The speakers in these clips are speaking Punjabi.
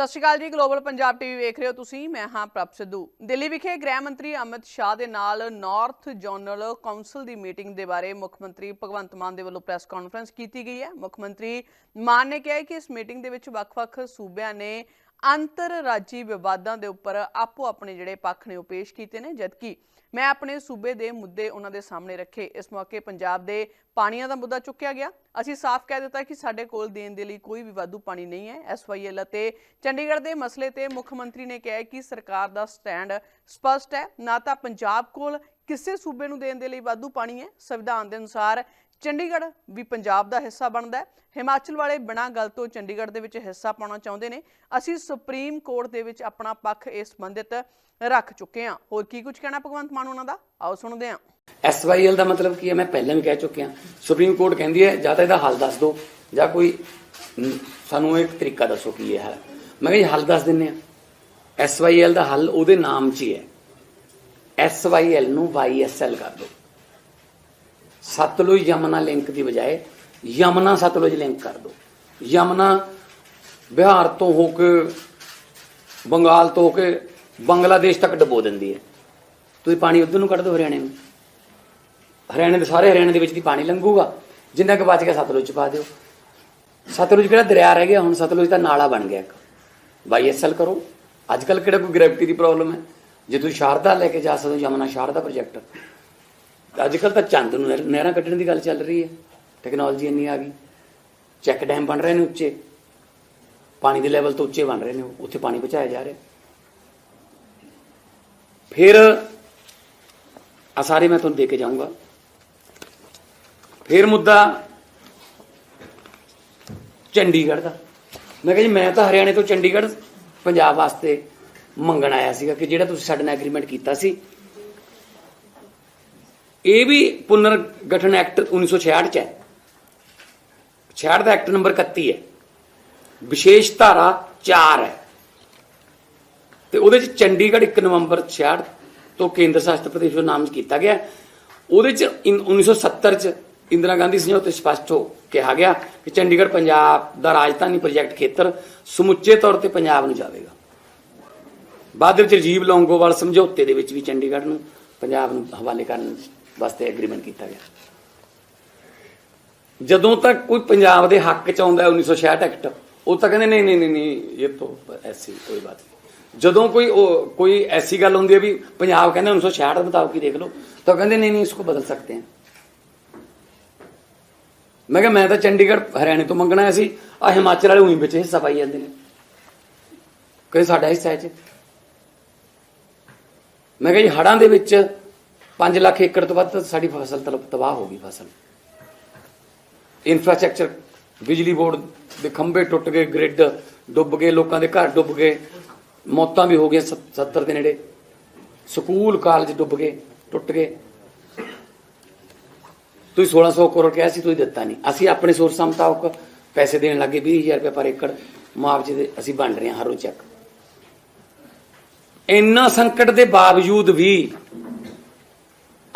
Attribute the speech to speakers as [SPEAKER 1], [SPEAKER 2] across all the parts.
[SPEAKER 1] ਸਤਿ ਸ਼੍ਰੀ ਅਕਾਲ ਜੀ ਗਲੋਬਲ ਪੰਜਾਬ ਟੀਵੀ ਵੇਖ ਰਹੇ ਹੋ ਤੁਸੀਂ, ਮੈਂ ਹਾਂ ਪ੍ਰਭ ਸਿੱਧੂ। ਦਿੱਲੀ ਵਿਖੇ ਗ੍ਰਹਿ ਮੰਤਰੀ ਅਮਿਤ ਸ਼ਾਹ ਦੇ ਨਾਲ ਨਾਰਥ ਜੋਨਲ ਕਾਉਂਸਲ ਦੀ ਮੀਟਿੰਗ ਦੇ ਬਾਰੇ ਮੁੱਖ ਮੰਤਰੀ ਭਗਵੰਤ ਮਾਨ ਦੇ ਵੱਲੋਂ ਪ੍ਰੈਸ ਕਾਨਫਰੰਸ ਕੀਤੀ ਗਈ ਹੈ। ਮੁੱਖ ਮੰਤਰੀ ਮਾਨ ਨੇ ਕਿਹਾ ਕਿ ਇਸ ਮੀਟਿੰਗ ਦੇ ਵਿੱਚ ਵੱਖ-ਵੱਖ ਸੂਬਿਆਂ ਨੇ ਅੰਤਰਰਾਜੀ ਵਿਵਾਦਾਂ ਦੇ ਉੱਪਰ ਆਪੋ ਆਪਣੇ ਜਿਹੜੇ ਪੱਖ ਨੇ ਉਹ ਪੇਸ਼ ਕੀਤੇ ਨੇ, ਜਦਕਿ ਮੈਂ ਆਪਣੇ ਸੂਬੇ ਦੇ ਮੁੱਦੇ ਉਹਨਾਂ ਦੇ ਸਾਹਮਣੇ ਰੱਖੇ। ਇਸ ਮੌਕੇ ਪੰਜਾਬ ਦੇ ਪਾਣੀਆਂ ਦਾ ਮੁੱਦਾ ਚੁੱਕਿਆ ਗਿਆ। ਅਸੀਂ ਸਾਫ਼ ਕਹਿ ਦਿੱਤਾ ਕਿ ਸਾਡੇ ਕੋਲ ਦੇਣ ਦੇ ਲਈ ਕੋਈ ਵੀ ਵਾਧੂ ਪਾਣੀ ਨਹੀਂ ਹੈ। ਐਸਵਾਈਐਲ ਅਤੇ ਚੰਡੀਗੜ੍ਹ ਦੇ ਮਸਲੇ ਤੇ ਮੁੱਖ ਮੰਤਰੀ ਨੇ ਕਿਹਾ ਕਿ ਸਰਕਾਰ ਦਾ ਸਟੈਂਡ ਸਪਸ਼ਟ ਹੈ। ਨਾ ਤਾਂ ਪੰਜਾਬ ਕੋਲ ਕਿਸੇ ਸੂਬੇ ਨੂੰ ਦੇਣ ਦੇ ਲਈ ਵਾਧੂ ਪਾਣੀ ਹੈ। ਸੰਵਿਧਾਨ ਦੇ ਅਨੁਸਾਰ ਚੰਡੀਗੜ੍ਹ ਵੀ ਪੰਜਾਬ ਦਾ ਹਿੱਸਾ ਬਣਦਾ ਹੈ। ਹਿਮਾਚਲ ਵਾਲੇ ਬਿਨਾਂ ਗੱਲ ਤੋਂ ਚੰਡੀਗੜ੍ਹ ਦੇ ਵਿੱਚ ਹਿੱਸਾ ਪਾਉਣਾ ਚਾਹੁੰਦੇ ਨੇ। ਅਸੀਂ ਸੁਪਰੀਮ ਕੋਰਟ ਦੇ ਵਿੱਚ ਆਪਣਾ ਪੱਖ ਇਸ ਸੰਬੰਧਿਤ ਰੱਖ ਚੁੱਕੇ ਹਾਂ। ਹੋਰ ਕੀ ਕੁਝ ਕਹਿਣਾ ਭਗਵੰਤ ਮਾਨ ਉਹਨਾਂ ਦਾ? ਆਓ ਸੁਣਦੇ ਹਾਂ।
[SPEAKER 2] ਐਸਵਾਈਐਲ ਦਾ ਮਤਲਬ ਕੀ ਹੈ? ਮੈਂ ਪਹਿਲਾਂ ਵੀ ਕਹਿ ਚੁੱਕਿਆ। ਸੁਪਰੀਮ ਕੋਰਟ ਕਹਿੰਦੀ ਹੈ, ਜਾਂ ਤਾਂ ਇਹਦਾ ਹੱਲ ਦੱਸ ਦਿਓ, ਜਾਂ ਕੋਈ ਸਾਨੂੰ ਇੱਕ ਤਰੀਕਾ ਦੱਸੋ ਕੀ ਹੈ ਮੈਂ ਕਿਹਾ ਜੀ, ਹੱਲ ਦੱਸ ਦਿੰਨੇ ਆ ਐਸਵਾਈਐਲ ਦਾ ਹੱਲ ਉਹਦੇ ਨਾਮ 'ਚ ਹੀ ਹੈ। ਐਸਵਾਈਐਲ ਨੂੰ ਵਾਈਐਸਐਲ ਕਰ ਦਿਓ। ਸਤਲੁਜ ਯਮਨਾ ਲਿੰਕ ਦੀ ਬਜਾਏ ਯਮਨਾ ਸਤਲੁਜ ਲਿੰਕ ਕਰ ਦਿਓ ਯਮਨਾ ਬਿਹਾਰ ਤੋਂ ਹੋ ਕੇ, ਬੰਗਾਲ ਤੋਂ ਹੋ ਕੇ ਬੰਗਲਾਦੇਸ਼ ਤੱਕ ਡਬੋ ਦਿੰਦੀ ਹੈ। ਤੁਸੀਂ ਪਾਣੀ ਉਧਰ ਨੂੰ ਕੱਢ ਦਿਓ ਹਰਿਆਣੇ ਨੂੰ। ਹਰਿਆਣੇ ਦੇ ਸਾਰੇ ਹਰਿਆਣੇ ਦੇ ਵਿੱਚ ਦੀ ਪਾਣੀ ਲੰਘੂਗਾ। ਜਿੰਨਾ ਕੁ ਬਚ ਗਿਆ ਸਤਲੁਜ ਚ ਪਾ ਦਿਓ। ਸਤਲੁਜ ਕਿਹੜਾ ਦਰਿਆ ਰਹਿ ਗਿਆ? ਹੁਣ ਸਤਲੁਜ ਦਾ ਨਾਲਾ ਬਣ ਗਿਆ ਇੱਕ। ਵਾਈਐਸਐਲ ਕਰੋ। ਅੱਜ ਕੱਲ ਕਿਹੜਾ ਕੋਈ ਗ੍ਰੈਵਿਟੀ ਦੀ ਪ੍ਰੋਬਲਮ ਹੈ? ਜੇ ਤੁਸੀਂ ਸ਼ਾਰਦਾ ਲੈ ਕੇ ਜਾ ਸਕਦੇ ਹੋ, ਯਮਨਾ ਸ਼ਾਰਦਾ ਪ੍ਰੋਜੈਕਟ ਅੱਜ ਕੱਲ ਤਾਂ ਚੰਦ ਨੂੰ ਨਹਿਰਾਂ ਕੱਢਣ ਦੀ ਗੱਲ ਚੱਲ ਰਹੀ ਹੈ। ਟੈਕਨੋਲੋਜੀ ਇੰਨੀ ਆ ਗਈ। ਚੈੱਕ ਡੈਮ ਬਣ ਰਹੇ ਨੇ ਉੱਚੇ। ਪਾਣੀ ਦੇ ਲੈਵਲ ਤੋਂ ਉੱਚੇ ਬਣ ਰਹੇ ਨੇ ਉੱਥੇ ਪਾਣੀ ਬਚਾਇਆ ਜਾ ਰਿਹਾ। ਫਿਰ ਆ ਸਾਰੇ ਮੈਂ ਤੁਹਾਨੂੰ ਦੇ ਕੇ ਜਾਊਂਗਾ। ਫਿਰ ਮੁੱਦਾ ਚੰਡੀਗੜ੍ਹ ਦਾ। ਮੈਂ ਕਿਹਾ ਜੀ, ਮੈਂ ਤਾਂ ਹਰਿਆਣੇ ਤੋਂ ਚੰਡੀਗੜ੍ਹ ਪੰਜਾਬ ਵਾਸਤੇ ਮੰਗਣ ਆਇਆ ਸੀਗਾ ਕਿ ਜਿਹੜਾ ਤੁਸੀਂ ਸਾਡੇ ਨਾਲ ਐਗਰੀਮੈਂਟ ਕੀਤਾ ਸੀ ਇਹ ਵੀ ਪੁਨਰ ਗਠਨ ਐਕਟ 1966 ਚ ਹੈ। 66 ਦਾ ਐਕਟ ਨੰਬਰ 31 ਹੈ। ਵਿਸ਼ੇਸ਼ ਧਾਰਾ 4 ਹੈ। ਤੇ ਉਹਦੇ ਚ ਚੰਡੀਗੜ੍ਹ 1 ਨਵੰਬਰ 66 ਤੋਂ ਕੇਂਦਰ ਸ਼ਾਸਿਤ ਪ੍ਰਦੇਸ਼ ਦਾ ਨਾਮ ਕੀਤਾ ਗਿਆ ਉਹਦੇ ਚ ਇਨ- 1970 ਚ ਇੰਦਰਾ ਗਾਂਧੀ ਸਮਝੌਤੇ 'ਚ ਸਪਸ਼ਟ ਹੋ ਕਿਹਾ ਗਿਆ ਕਿ ਚੰਡੀਗੜ੍ਹ ਪੰਜਾਬ ਦਾ ਰਾਜਧਾਨੀ ਪ੍ਰੋਜੈਕਟ ਖੇਤਰ ਸਮੁੱਚੇ ਤੌਰ ਤੇ ਪੰਜਾਬ ਨੂੰ ਜਾਵੇਗਾ। ਬਾਅਦ ਦੇ ਵਿੱਚ ਰਜੀਵ ਲੌਂਗੋਵਾਲ ਸਮਝੌਤੇ ਦੇ ਵਿੱਚ ਵੀ ਚੰਡੀਗੜ੍ਹ ਨੂੰ, ਪੰਜਾਬ ਨੂੰ ਹਵਾਲੇ ਕਰਨ ਵਾਸਤੇ ਐਗਰੀਮੈਂਟ ਕੀਤਾ ਗਿਆ। ਜਦੋਂ ਤੱਕ ਕੋਈ ਪੰਜਾਬ ਦੇ ਹੱਕ ਚ ਆਉਂਦਾ ਹੈ 1966 ਐਕਟ ਉਹ ਤਾਂ ਕਹਿੰਦੇ ਨਹੀਂ ਨਹੀਂ ਨਹੀਂ ਇਹ ਤਾਂ ਐਸੀ ਕੋਈ ਬਾਤ ਨਹੀਂ। ਜਦੋਂ ਕੋਈ ਕੋਈ ਐਸੀ ਗੱਲ ਹੁੰਦੀ ਹੈ ਵੀ ਪੰਜਾਬ ਕਹਿੰਦਾ 1966 ਦੇ ਮੁਤਾਬਕ ਹੀ ਦੇਖ ਲਓ, ਤਾਂ ਕਹਿੰਦੇ ਨਹੀਂ ਨਹੀਂ ਇਸਕੋ ਬਦਲ ਸਕਤੇ हैं ਮੈਂ ਕਿਹਾ ਮੈਂ ਤਾਂ ਚੰਡੀਗੜ੍ਹ, ਹਰਿਆਣੇ ਤੋਂ ਮੰਗਣਾ ਆਇਆ ਸੀ ਆ ਹਿਮਾਚਲ ਵਾਲੇ ਉਹੀ ਵਿੱਚ ਹਿੱਸਾ ਪਾਈ ਜਾਂਦੇ ਨੇ। ਕਹਿੰਦੇ ਸਾਡਾ ਹਿੱਸਾ ਹੈ ਚ ਮੈਂ ਕਿਹਾ ਜੀ ਹੜਾਂ ਦੇ ਵਿੱਚ 5 ਲੱਖ ਏਕੜ ਤੋਂ ਵੱਧ ਸਾਡੀ ਫਸਲ ਤਲ- ਤਬਾਹ ਹੋ ਗਈ ਫਸਲ। ਇਨਫਰਾਸਟ੍ਰਕਚਰ ਬਿਜਲੀ ਬੋਰਡ ਦੇ ਖੰਭੇ ਟੁੱਟ ਗਏ ਗ੍ਰਿਡ ਡੁੱਬ ਗਏ, ਲੋਕਾਂ ਦੇ ਘਰ ਡੁੱਬ ਗਏ, ਮੌਤਾਂ ਵੀ ਹੋ ਗਈਆਂ 70 ਦੇ ਨੇੜੇ। ਸਕੂਲ ਕਾਲਜ ਡੁੱਬ ਗਏ, ਟੁੱਟ ਗਏ। ਤੁਸੀਂ 1600 ਕਰੋੜ ਕਿਹਾ ਸੀ, ਤੁਸੀਂ ਦਿੱਤਾ ਨਹੀਂ। ਅਸੀਂ ਆਪਣੇ ਸੋਰਸਾਂ ਮੁਤਾਬਕ ਪੈਸੇ ਦੇਣ ਲੱਗੇ 20000 ਰੁਪਏ ਪਰ ਏਕੜ ਮੁਆਵਜ਼ੇ ਦੇ ਅਸੀਂ ਵੰਡ ਰਹੇ ਹਾਂ ਹਰੋ ਚੱਕ ਇੰਨਾ ਸੰਕਟ ਦੇ ਬਾਵਜੂਦ ਵੀ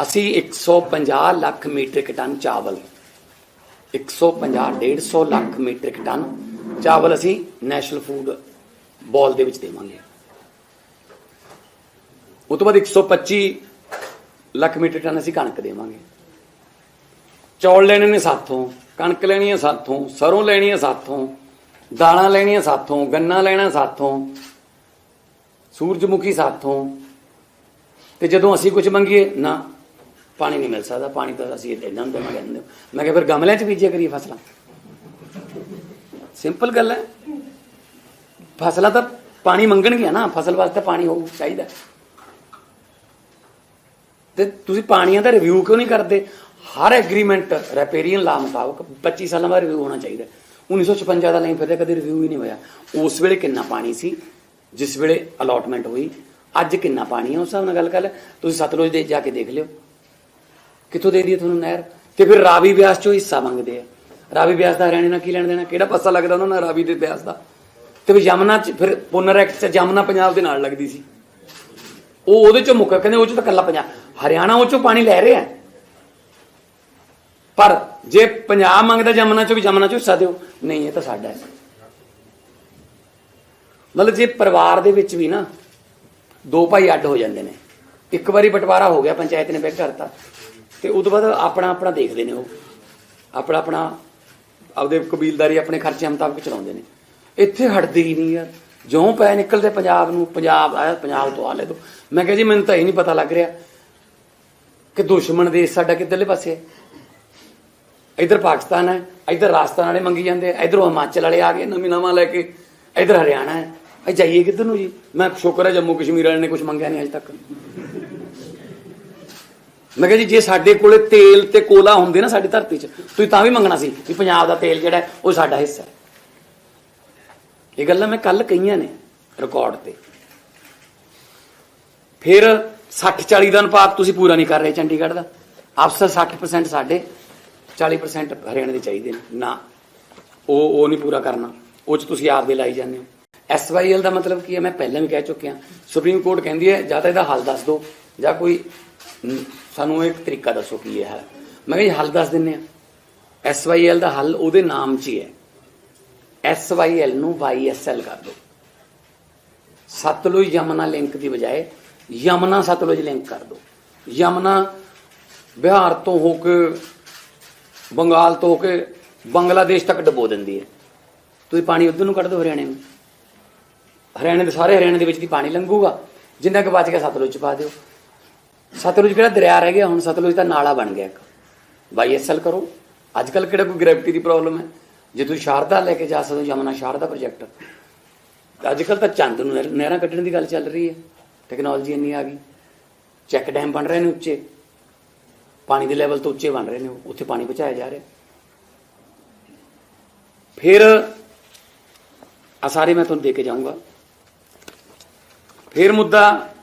[SPEAKER 2] ਅਸੀਂ 150 ਲੱਖ ਮੀਟ੍ਰਿਕ ਟਨ ਚਾਵਲ 150 150 ਲੱਖ ਮੀਟ੍ਰਿਕ ਟਨ ਚਾਵਲ ਅਸੀਂ ਨੈਸ਼ਨਲ ਫੂਡ ਬੋਲ ਦੇ ਵਿੱਚ ਦੇਵਾਂਗੇ। ਉਸ ਤੋਂ ਬਾਅਦ 125 ਲੱਖ ਮੀਟ੍ਰਿਕ ਟਨ ਅਸੀਂ ਕਣਕ ਦੇਵਾਂਗੇ। ਚੌਲ ਲੈਣੇ ਨੇ ਸਾਥੋਂ, ਕਣਕ ਲੈਣੀ ਹੈ ਸਾਥੋਂ, ਸਰੋਂ ਲੈਣੀ ਹੈ ਸਾਥੋਂ, ਦਾਲਾਂ ਲੈਣੀਆਂ ਸਾਥੋਂ, ਗੰਨਾ ਲੈਣਾ ਸਾਥੋਂ, ਸੂਰਜਮੁਖੀ ਸਾਥੋਂ। ਤੇ ਜਦੋਂ ਅਸੀਂ ਕੁਝ ਮੰਗੀਏ, ਨਾ ਪਾਣੀ ਨਹੀਂ ਮਿਲ ਸਕਦਾ, ਪਾਣੀ ਤਾਂ ਅਸੀਂ ਇਹਨਾਂ ਨੂੰ ਦੇਵਾਂਗੇ ਦਿੰਦੇ ਨੂੰ। ਮੈਂ ਕਿਹਾ ਫਿਰ ਗਮਲਿਆਂ 'ਚ ਬੀਜਿਆ ਕਰੀਏ ਫਸਲਾਂ? ਸਿੰਪਲ ਗੱਲ ਹੈ। ਫਸਲਾਂ ਤਾਂ ਪਾਣੀ ਮੰਗਣਗੀਆਂ ਨਾ, ਫਸਲ ਵਾਸਤੇ ਪਾਣੀ ਹੋਊ ਚਾਹੀਦਾ। ਤੇ ਤੁਸੀਂ ਪਾਣੀਆਂ ਦਾ ਰਿਵਿਊ ਕਿਉਂ ਨਹੀਂ ਕਰਦੇ? ਹਰ ਐਗਰੀਮੈਂਟ ਰੈਪੇਰੀਅਨ ਲਾ ਮੁਤਾਬਕ 25 ਸਾਲਾਂ ਬਾਅਦ ਰਿਵਿਊ ਹੋਣਾ ਚਾਹੀਦਾ। 1956 ਦਾ ਨਹੀਂ ਫਿਰ ਕਦੇ ਰਿਵਿਊ ਹੀ ਨਹੀਂ ਹੋਇਆ। ਉਸ ਵੇਲੇ ਕਿੰਨਾ ਪਾਣੀ ਸੀ? ਜਿਸ ਵੇਲੇ ਅਲਾਟਮੈਂਟ ਹੋਈ, ਅੱਜ ਕਿੰਨਾ ਪਾਣੀ ਹੈ? ਉਸ ਹਿਸਾਬ ਨਾਲ ਗੱਲ ਕਰ ਲੈ। ਤੁਸੀਂ ਸਤਲੁਜ ਦੇ ਜਾ ਕੇ ਦੇਖ ਲਿਓ। ਕਿੱਥੋਂ ਦੇ ਦਈਏ ਤੁਹਾਨੂੰ ਨਹਿਰ? ਤੇ ਫਿਰ ਰਾਵੀ ਬਿਆਸ ਚੋਂ ਹਿੱਸਾ ਮੰਗਦੇ ਆ। ਰਾਵੀ ਬਿਆਸ ਦਾ ਹਰਿਆਣੇ ਨਾਲ ਕੀ ਲੈਣ ਦੇਣਾ, ਕਿਹੜਾ ਪਾਸਾ ਲੱਗਦਾ ਉਹਨਾਂ ਨਾਲ ਰਾਵੀ ਦੇ ਬਿਆਸ ਦਾ? ਤੇ ਵੀ ਯਮਨਾ ਚ ਫਿਰ ਪੁਨਰ ਐਕਟ ਚ ਯਮਨਾ ਪੰਜਾਬ ਦੇ ਨਾਲ ਲੱਗਦੀ ਸੀ। ਉਹ ਉਹਦੇ ਚੋਂ ਮੁੱਕ ਕਹਿੰਦੇ ਉਹ ਚੋਂ ਤਾਂ ਕੱਲਾ ਪੰਜਾਬ ਹਰਿਆਣਾ ਉਹ ਚੋਂ ਪਾਣੀ ਲੈ ਰਿਹਾ ਪਰ ਜੇ ਪੰਜਾਬ ਮੰਗਦਾ ਜਮਨਾ ਚੋਂ ਵੀ ਜਮਨਾ ਚੋਂ ਹਿੱਸਾ ਦਿਓ। ਨਹੀਂ, ਇਹ ਤਾਂ ਸਾਡਾ ਹੈ। ਮਤਲਬ ਜੇ ਪਰਿਵਾਰ ਦੇ ਵਿੱਚ ਵੀ ਨਾ ਦੋ ਭਾਈ ਅੱਡ ਹੋ ਜਾਂਦੇ ਨੇ। ਇੱਕ ਵਾਰੀ ਬਟਵਾਰਾ ਹੋ ਗਿਆ, ਪੰਚਾਇਤ ਨੇ ਬੈਕ ਕਰਤਾ। ਤੇ ਉਸ ਤੋਂ ਬਾਅਦ ਆਪਣਾ ਆਪਣਾ ਦੇਖਦੇ ਨੇ ਉਹ। ਆਪਣਾ ਆਪਣਾ ਆਪਦੇ ਕਬੀਲਦਾਰੀ ਆਪਣੇ ਖਰਚੇ ਮੁਤਾਬਕ ਚਲਾਉਂਦੇ ਨੇ। ਇੱਥੇ ਹਟਦੇ ਹੀ ਨਹੀਂ ਯਾਰ ਜਿਉਂ ਪੈ ਨਿਕਲਦੇ ਪੰਜਾਬ ਨੂੰ, ਪੰਜਾਬ ਆਇਆ, ਪੰਜਾਬ ਤੋਂ ਆ ਲੈ ਦੋ। ਮੈਂ ਕਿਹਾ ਜੀ, ਮੈਨੂੰ ਤਾਂ ਇਹ ਨਹੀਂ ਪਤਾ ਲੱਗ ਰਿਹਾ ਕਿ ਦੁਸ਼ਮਣ ਦੇਸ਼ ਸਾਡਾ ਕਿੱਧਰਲੇ ਪਾਸੇ ਹੈ। ਇਧਰ ਪਾਕਿਸਤਾਨ ਹੈ, ਇਧਰ ਰਾਜਸਥਾਨ ਵਾਲੇ ਮੰਗੀ ਜਾਂਦੇ ਆ, ਇਧਰੋਂ ਹਿਮਾਚਲ ਵਾਲੇ ਆ ਗਏ, ਨਵੀਂ ਨਵਾਂ ਲੈ ਕੇ, ਇਧਰ ਹਰਿਆਣਾ ਹੈ। ਇਹ ਜਾਈਏ ਕਿੱਧਰ ਨੂੰ ਜੀ? ਮੈਂ ਸ਼ੁਕਰ ਹੈ ਜੰਮੂ ਕਸ਼ਮੀਰ ਵਾਲੇ ਨੇ ਕੁਝ ਮੰਗਿਆ ਨਹੀਂ ਅਜੇ ਤੱਕ। ਮੈਂ ਕਿਹਾ ਜੀ, ਜੇ ਸਾਡੇ ਕੋਲੇ ਤੇਲ ਤੇ ਕੋਲਾ ਹੁੰਦੇ ਨਾ ਸਾਡੀ ਧਰਤੀ 'ਚ, ਤੁਸੀਂ ਤਾਂ ਵੀ ਮੰਗਣਾ ਸੀ ਕਿ ਪੰਜਾਬ ਦਾ ਤੇਲ ਜਿਹੜਾ ਉਹ ਸਾਡਾ ਹਿੱਸਾ ਹੈ। ਇਹ ਗੱਲਾਂ ਮੈਂ ਕੱਲ ਕਹੀਆਂ ਨੇ ਰਿਕਾਰਡ ਤੇ। ਫਿਰ 60 40 ਦਾ ਅਨੁਪਾਤ ਤੁਸੀਂ ਪੂਰਾ ਨਹੀਂ ਕਰ ਰਹੇ ਚੰਡੀਗੜ੍ਹ ਦਾ। ਅਫਸਰ 60% ਸਾਡੇ 40% ਹਰਿਆਣੇ ਦੇ ਚਾਹੀਦੇ ਨੇ। ਨਾ, ਉਹ ਉਹ ਨਹੀਂ ਪੂਰਾ ਕਰਨਾ। ਉਹ ਚ ਤੁਸੀਂ ਆਪ ਦੇ ਲਾਈ ਜਾਂਦੇ ਹੋ। ਐਸਵਾਈਐਲ ਦਾ ਮਤਲਬ ਕੀ ਹੈ? ਮੈਂ ਪਹਿਲਾਂ ਵੀ ਕਹਿ ਚੁੱਕਿਆ। ਸੁਪਰੀਮ ਕੋਰਟ ਕਹਿੰਦੀ ਹੈ, ਜਾਂ ਤਾਂ ਇਹਦਾ ਹੱਲ ਦੱਸ ਦਿਓ, ਜਾਂ ਕੋਈ ਸਾਨੂੰ ਇੱਕ ਤਰੀਕਾ ਦੱਸੋ ਕੀ ਇਹ ਹੈ ਮੈਂ ਕਿਹਾ ਜੀ, ਹੱਲ ਦੱਸ ਦਿੰਨੇ ਆ ਐਸਵਾਈਐਲ ਦਾ ਹੱਲ ਉਹਦੇ ਨਾਮ 'ਚ ਹੀ ਹੈ। ਐਸਵਾਈਐਲ ਨੂੰ ਵਾਈਐਸਐਲ ਕਰ ਦਿਓ। ਸਤਲੁਜ ਯਮਨਾ ਲਿੰਕ ਦੀ ਬਜਾਏ ਯਮਨਾ ਸਤਲੁਜ ਲਿੰਕ ਕਰ ਦਿਓ। ਯਮਨਾ ਬਿਹਾਰ ਤੋਂ ਹੋ ਕੇ ਬੰਗਾਲ ਤੋਂ ਹੋ ਕੇ ਬੰਗਲਾਦੇਸ਼ ਤੱਕ ਡਬੋ ਦਿੰਦੀ ਹੈ। ਤੁਸੀਂ ਪਾਣੀ ਉਧਰ ਨੂੰ ਕੱਢ ਦਿਓ ਹਰਿਆਣੇ ਨੂੰ। ਹਰਿਆਣੇ ਦੇ ਸਾਰੇ ਹਰਿਆਣੇ ਦੇ ਵਿੱਚ ਦੀ ਪਾਣੀ ਲੰਘੂਗਾ। ਜਿੰਨਾ ਕੁ ਬਚ ਗਿਆ ਸਤਲੁਜ ਚ ਪਾ ਦਿਓ। ਸਤਲੁਜ ਕਿਹੜਾ ਦਰਿਆ ਰਹਿ ਗਿਆ ਹੁਣ ਸਤਲੁਜ ਦਾ ਨਾਲਾ ਬਣ ਗਿਆ ਇੱਕ। ਵਾਈਐਸਐਲ ਕਰੋ। ਅੱਜ ਕੱਲ ਕਿਹੜਾ ਕੋਈ ਗ੍ਰੈਵਿਟੀ ਦੀ ਪ੍ਰੋਬਲਮ ਹੈ? ਜੇ ਤੁਸੀਂ ਸ਼ਾਰਦਾ ਲੈ ਕੇ ਜਾ ਸਕਦੇ ਹੋ ਯਮਨਾ ਸ਼ਾਰਦਾ ਪ੍ਰੋਜੈਕਟ। ਅੱਜ ਕੱਲ ਤਾਂ ਚੰਦ ਨੂੰ ਨਹਿਰਾਂ ਕੱਢਣ ਦੀ ਗੱਲ ਚੱਲ ਰਹੀ ਹੈ। ਟੈਕਨੋਲੋਜੀ ਇੰਨੀ ਆ ਗਈ। ਚੈੱਕ ਡੈਮ ਬਣ ਰਹੇ ਨੇ ਉੱਚੇ। ਪਾਣੀ ਦੇ ਲੈਵਲ ਤੋਂ ਉੱਚੇ ਬਣ ਰਹੇ ਨੇ ਉਹ, ਉੱਥੇ ਪਾਣੀ ਪਹੁੰਚਾਇਆ ਜਾ ਰਿਹਾ। ਫਿਰ ਆ ਸਾਰੇ ਮੈਂ ਤੁਹਾਨੂੰ ਦੇ ਕੇ ਜਾਊਂਗਾ। ਫਿਰ ਮੁੱਦਾ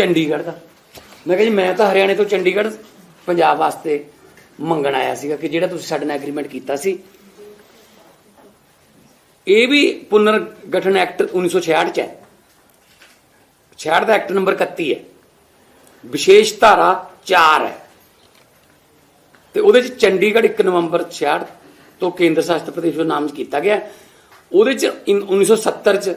[SPEAKER 2] ਚੰਡੀਗੜ੍ਹ ਦਾ। ਮੈਂ ਕਿਹਾ ਜੀ, ਮੈਂ ਤਾਂ ਹਰਿਆਣੇ ਤੋਂ ਚੰਡੀਗੜ੍ਹ, ਪੰਜਾਬ ਵਾਸਤੇ ਮੰਗਣ ਆਇਆ ਸੀਗਾ ਕਿ ਜਿਹੜਾ ਤੁਸੀਂ ਸਾਡੇ ਨਾਲ ਐਗਰੀਮੈਂਟ ਕੀਤਾ ਸੀ। ਇਹ ਵੀ ਪੁਨਰ ਗਠਨ ਐਕਟ 1966 ਚ ਹੈ। 66 ਦਾ ਐਕਟ ਨੰਬਰ 31 ਹੈ। ਵਿਸ਼ੇਸ਼ ਧਾਰਾ 4 ਹੈ। ਤੇ ਉਹਦੇ ਚ ਚੰਡੀਗੜ੍ਹ 1 ਨਵੰਬਰ 66 ਤੋਂ ਕੇਂਦਰ ਸ਼ਾਸਿਤ ਪ੍ਰਦੇਸ਼ ਦਾ ਨਾਮ ਕੀਤਾ ਗਿਆ। ਉਹਦੇ ਚ ਇਨ- 1970 ਚ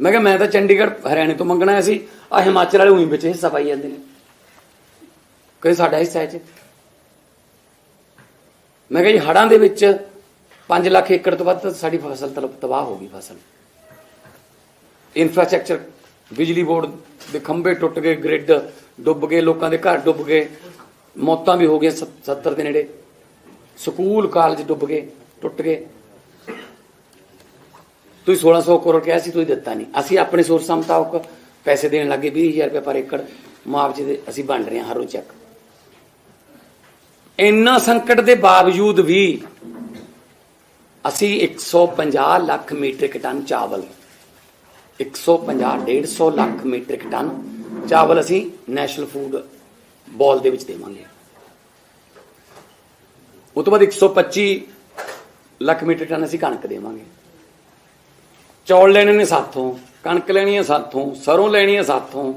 [SPEAKER 2] ਮੈਂ ਕਿਹਾ, ਮੈਂ ਤਾਂ ਚੰਡੀਗੜ੍ਹ ਹਰਿਆਣੇ ਤੋਂ ਮੰਗਣਾ ਆਇਆ ਸੀ। ਆ ਹਿਮਾਚਲ ਵਾਲੇ ਉਹੀ ਵਿੱਚ ਹਿੱਸਾ ਪਾਈ ਜਾਂਦੇ ਨੇ। ਕੋਈ ਸਾਡਾ ਹਿੱਸਾ ਹੈ ਚ ਮੈਂ ਕਿਹਾ ਜੀ ਹੜਾਂ ਦੇ ਵਿੱਚ 5 ਲੱਖ ਏਕੜ ਤੋਂ ਵੱਧ ਸਾਡੀ ਫਸਲ ਤਲ- ਤਬਾਹ ਹੋ ਗਈ ਫਸਲ। ਇਨਫਰਾਸਟ੍ਰਕਚਰ ਬਿਜਲੀ ਬੋਰਡ ਦੇ ਖੰਭੇ ਟੁੱਟ ਗਏ ਗ੍ਰਿਡ ਡੁੱਬ ਗਏ, ਲੋਕਾਂ ਦੇ ਘਰ ਡੁੱਬ ਗਏ। ਮੌਤਾਂ ਵੀ ਹੋ ਗਈਆਂ 70 ਦੇ ਨੇੜੇ। ਸਕੂਲ, ਕਾਲਜ ਡੁੱਬ ਗਏ, ਟੁੱਟ ਗਏ। ਤੁਸੀਂ 1600 ਕਰੋੜ ਕਿਹਾ ਸੀ ਤੁਸੀਂ ਦਿੱਤਾ ਨਹੀਂ। ਅਸੀਂ ਆਪਣੇ ਸੋਰਸਾਂ ਮੁਤਾਬਕ ਪੈਸੇ ਦੇਣ ਲੱਗੇ 20000 ਰੁਪਏ ਪਰ ਏਕੜ ਮੁਆਵਜ਼ੇ ਦੇ ਅਸੀਂ ਵੰਡ ਰਹੇ ਹਾਂ ਹਰ ਰੋਜ਼ ਚੱਕ ਇੰਨਾ ਸੰਕਟ ਦੇ ਬਾਵਜੂਦ ਵੀ ਅਸੀਂ 150 ਲੱਖ ਮੀਟ੍ਰਿਕ ਟਨ ਚਾਵਲ 150 150 ਲੱਖ ਮੀਟ੍ਰਿਕ ਟਨ ਚਾਵਲ ਅਸੀਂ ਨੈਸ਼ਨਲ ਫੂਡ ਬਾਲ ਦੇ ਵਿੱਚ ਦੇਵਾਂਗੇ। ਉਹ ਤੋਂ ਬਾਅਦ 125 ਲੱਖ ਮੀਟ੍ਰਿਕ ਟਨ ਅਸੀਂ ਕਣਕ ਦੇਵਾਂਗੇ। ਚੌਲ ਲੈਣੇ ਨੇ ਸਾਥੋਂ, ਕਣਕ ਲੈਣੀ ਹੈ ਸਾਥੋਂ, ਸਰੋਂ ਲੈਣੀ ਹੈ ਸਾਥੋਂ,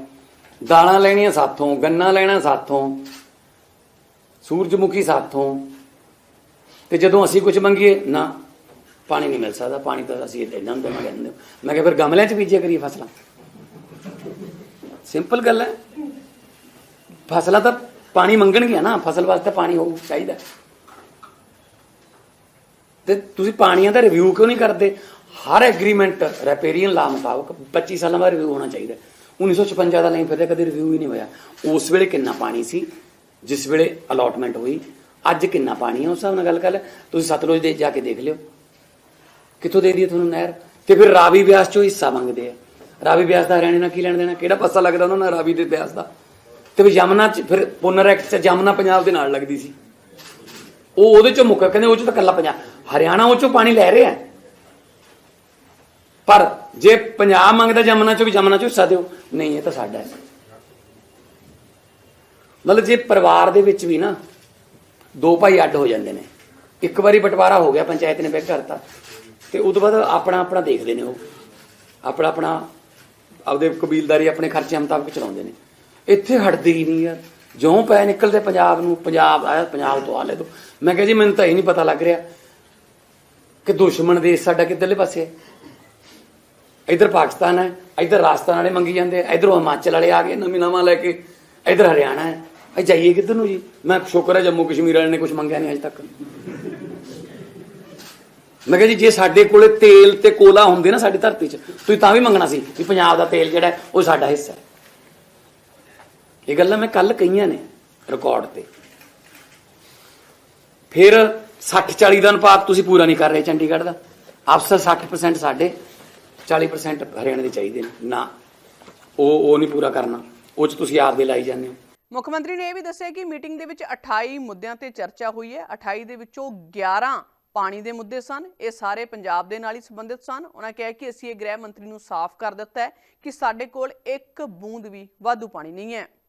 [SPEAKER 2] ਦਾਲਾਂ ਲੈਣੀਆਂ ਸਾਥੋਂ, ਗੰਨਾ ਲੈਣਾ ਸਾਥੋਂ, ਸੂਰਜਮੁਖੀ ਸਾਥੋਂ। ਤੇ ਜਦੋਂ ਅਸੀਂ ਕੁਝ ਮੰਗੀਏ, ਨਾ, ਪਾਣੀ ਨਹੀਂ ਮਿਲ ਸਕਦਾ, ਪਾਣੀ ਤਾਂ ਅਸੀਂ ਇਹਨਾਂ ਨੂੰ ਦੇਵਾਂਗੇ ਇਹਨਾਂ ਮੈਂ ਕਿਹਾ ਫਿਰ ਗਮਲਿਆਂ 'ਚ ਬੀਜਿਆ ਕਰੀਏ ਫਸਲਾਂ? ਸਿੰਪਲ ਗੱਲ ਹੈ। ਫਸਲਾਂ ਤਾਂ ਪਾਣੀ ਮੰਗਣਗੀਆਂ ਨਾ, ਫਸਲ ਵਾਸਤੇ ਪਾਣੀ ਹੋਊ ਚਾਹੀਦਾ। ਤੇ ਤੁਸੀਂ ਪਾਣੀਆਂ ਦਾ ਰਿਵਿਊ ਕਿਉਂ ਨਹੀਂ ਕਰਦੇ? ਹਰ ਐਗਰੀਮੈਂਟ ਰੈਪੇਰੀਅਨ ਲਾ ਮੁਤਾਬਕ 25 ਸਾਲਾਂ ਬਾਅਦ ਰਿਵਿਊ ਹੋਣਾ ਚਾਹੀਦਾ। 1956 ਦਾ ਨਹੀਂ ਫਿਰ ਕਦੇ ਰਿਵਿਊ ਹੀ ਨਹੀਂ ਹੋਇਆ। ਉਸ ਵੇਲੇ ਕਿੰਨਾ ਪਾਣੀ ਸੀ? ਜਿਸ ਵੇਲੇ ਅਲਾਟਮੈਂਟ ਹੋਈ। ਅੱਜ ਕਿੰਨਾ ਪਾਣੀ ਹੈ ਉਸ ਹਿਸਾਬ ਨਾਲ ਗੱਲ ਕਰ ਲੈ। ਤੁਸੀਂ ਸਤਲੁਜ ਦੇ ਜਾ ਕੇ ਦੇਖ ਲਿਓ। ਕਿੱਥੋਂ ਦੇ ਦਈਏ ਤੁਹਾਨੂੰ ਨਹਿਰ? ਤੇ ਫਿਰ ਰਾਵੀ ਬਿਆਸ ਚੋਂ ਹਿੱਸਾ ਮੰਗਦੇ ਆ। ਰਾਵੀ ਬਿਆਸ ਦਾ ਹਰਿਆਣੇ ਨਾਲ ਕੀ ਲੈਣ ਦੇਣਾ? ਕਿਹੜਾ ਪਾਸਾ ਲੱਗਦਾ ਉਹਨਾਂ ਨਾਲ ਰਾਵੀ ਦੇ ਬਿਆਸ ਦਾ? ਤੇ ਫਿਰ ਯਮਨਾ ਚ ਫਿਰ ਪੁਨਰ ਐਕਟ ਚ ਯਮਨਾ ਪੰਜਾਬ ਦੇ ਨਾਲ ਲੱਗਦੀ ਸੀ। ਉਹ ਉਹਦੇ ਚੋਂ ਮੁੱਕ ਕਹਿੰਦੇ ਉਹ ਚੋਂ ਤਾਂ ਕੱਲਾ ਪੰਜਾਬ। ਹਰਿਆਣਾ ਉਹ ਚੋਂ ਪਾਣੀ ਲੈ ਰਿਹਾ। ਪਰ ਜੇ ਪੰਜਾਬ ਮੰਗਦਾ ਜਮਨਾ ਚੋਂ ਵੀ ਜਮਨਾ ਚੋਂ ਹਿੱਸਾ ਦਿਓ, ਨਹੀਂ, ਇਹ ਤਾਂ ਸਾਡਾ ਹੈ। ਮਤਲਬ ਜੇ ਪਰਿਵਾਰ ਦੇ ਵਿੱਚ ਵੀ ਨਾ ਦੋ ਭਾਈ ਅੱਡ ਹੋ ਜਾਂਦੇ ਨੇ, ਇੱਕ ਵਾਰੀ ਬਟਵਾਰਾ ਹੋ ਗਿਆ, ਪੰਚਾਇਤ ਨੇ ਬੈਕ ਕਰਤਾ, ਤੇ ਉਸ ਤੋਂ ਬਾਅਦ ਆਪਣਾ ਆਪਣਾ ਦੇਖਦੇ ਨੇ ਉਹ। ਆਪਣਾ ਆਪਣਾ ਆਪਦੇ ਕਬੀਲਦਾਰੀ, ਆਪਣੇ ਖਰਚੇ ਮੁਤਾਬਕ ਚਲਾਉਂਦੇ ਨੇ। ਇੱਥੇ ਹਟਦੀ ਹੀ ਨਹੀਂ ਯਾਰ। ਜਿਉਂ ਪੈ ਨਿਕਲਦੇ ਪੰਜਾਬ ਨੂੰ, ਪੰਜਾਬ ਆਇਆ, ਪੰਜਾਬ ਤੋਂ ਆ ਲੈ ਦੋ। ਮੈਂ ਕਿਹਾ ਜੀ, ਮੈਨੂੰ ਤਾਂ ਇਹ ਨਹੀਂ ਪਤਾ ਲੱਗ ਰਿਹਾ ਕਿ ਦੁਸ਼ਮਣ ਦੇਸ਼ ਸਾਡਾ ਕਿੱਧਰਲੇ ਪਾਸੇ ਹੈ। ਇਧਰ ਪਾਕਿਸਤਾਨ ਹੈ, ਇਧਰ ਰਾਜਸਥਾਨ ਵਾਲੇ ਮੰਗੀ ਜਾਂਦੇ ਆ, ਇਧਰੋਂ ਹਿਮਾਚਲ ਵਾਲੇ ਆ ਗਏ, ਨਵੀਂ ਨਵਾਂ ਲੈ ਕੇ, ਇਧਰ ਹਰਿਆਣਾ ਹੈ। ਇਹ ਜਾਈਏ ਕਿੱਧਰ ਨੂੰ ਜੀ? ਮੈਂ ਸ਼ੁਕਰ ਹੈ ਜੰਮੂ ਕਸ਼ਮੀਰ ਵਾਲੇ ਨੇ ਕੁਝ ਮੰਗਿਆ ਨਹੀਂ ਅਜੇ ਤੱਕ। ਮੈਂ ਕਿਹਾ ਜੀ, ਜੇ ਸਾਡੇ ਕੋਲੇ ਤੇਲ ਤੇ ਕੋਲਾ ਹੁੰਦੇ ਨਾ ਸਾਡੀ ਧਰਤੀ 'ਚ, ਤੁਸੀਂ ਤਾਂ ਵੀ ਮੰਗਣਾ ਸੀ ਕਿ ਪੰਜਾਬ ਦਾ ਤੇਲ ਜਿਹੜਾ ਉਹ ਸਾਡਾ ਹਿੱਸਾ ਹੈ। ਇਹ ਗੱਲਾਂ ਮੈਂ ਕੱਲ ਕਹੀਆਂ ਨੇ ਰਿਕਾਰਡ ਤੇ। ਫਿਰ 60 40 ਦਾ ਅਨੁਪਾਤ ਤੁਸੀਂ ਪੂਰਾ ਨਹੀਂ ਕਰ ਰਹੇ ਚੰਡੀਗੜ੍ਹ ਦਾ। ਅਫਸਰ 60% ਸਾਡੇ 40% ਹਰਿਆਣੇ ਦੇ ਚਾਹੀਦੇ ਨੇ। ਨਾ। ਉਹ ਉਹ ਨਹੀਂ ਪੂਰਾ ਕਰਨਾ। ਉਹ ਚ ਤੁਸੀਂ ਆਪ ਲਾਈ ਜਾਂਦੇ ਹੋ।
[SPEAKER 1] ਮੁੱਖ ਮੰਤਰੀ ਨੇ ਇਹ ਵੀ ਦੱਸਿਆ ਕਿ ਮੀਟਿੰਗ ਦੇ ਵਿੱਚ 28 ਮੁੱਦਿਆਂ ਤੇ ਚਰਚਾ ਹੋਈ ਹੈ। 28 ਦੇ ਵਿੱਚੋਂ 11 ਪਾਣੀ ਦੇ ਮੁੱਦੇ ਸਨ। ਇਹ ਸਾਰੇ ਪੰਜਾਬ ਦੇ ਨਾਲ ਹੀ ਸੰਬੰਧਿਤ ਸਨ। ਉਹਨਾਂ ਕਿਹਾ ਕਿ ਅਸੀਂ ਇਹ ਗ੍ਰਹਿ ਮੰਤਰੀ ਨੂੰ ਸਾਫ਼ ਕਰ ਦਿੱਤਾ ਹੈ ਕਿ ਸਾਡੇ ਕੋਲ ਇੱਕ ਬੂੰਦ ਵੀ ਵਾਧੂ ਪਾਣੀ ਨਹੀਂ ਹੈ।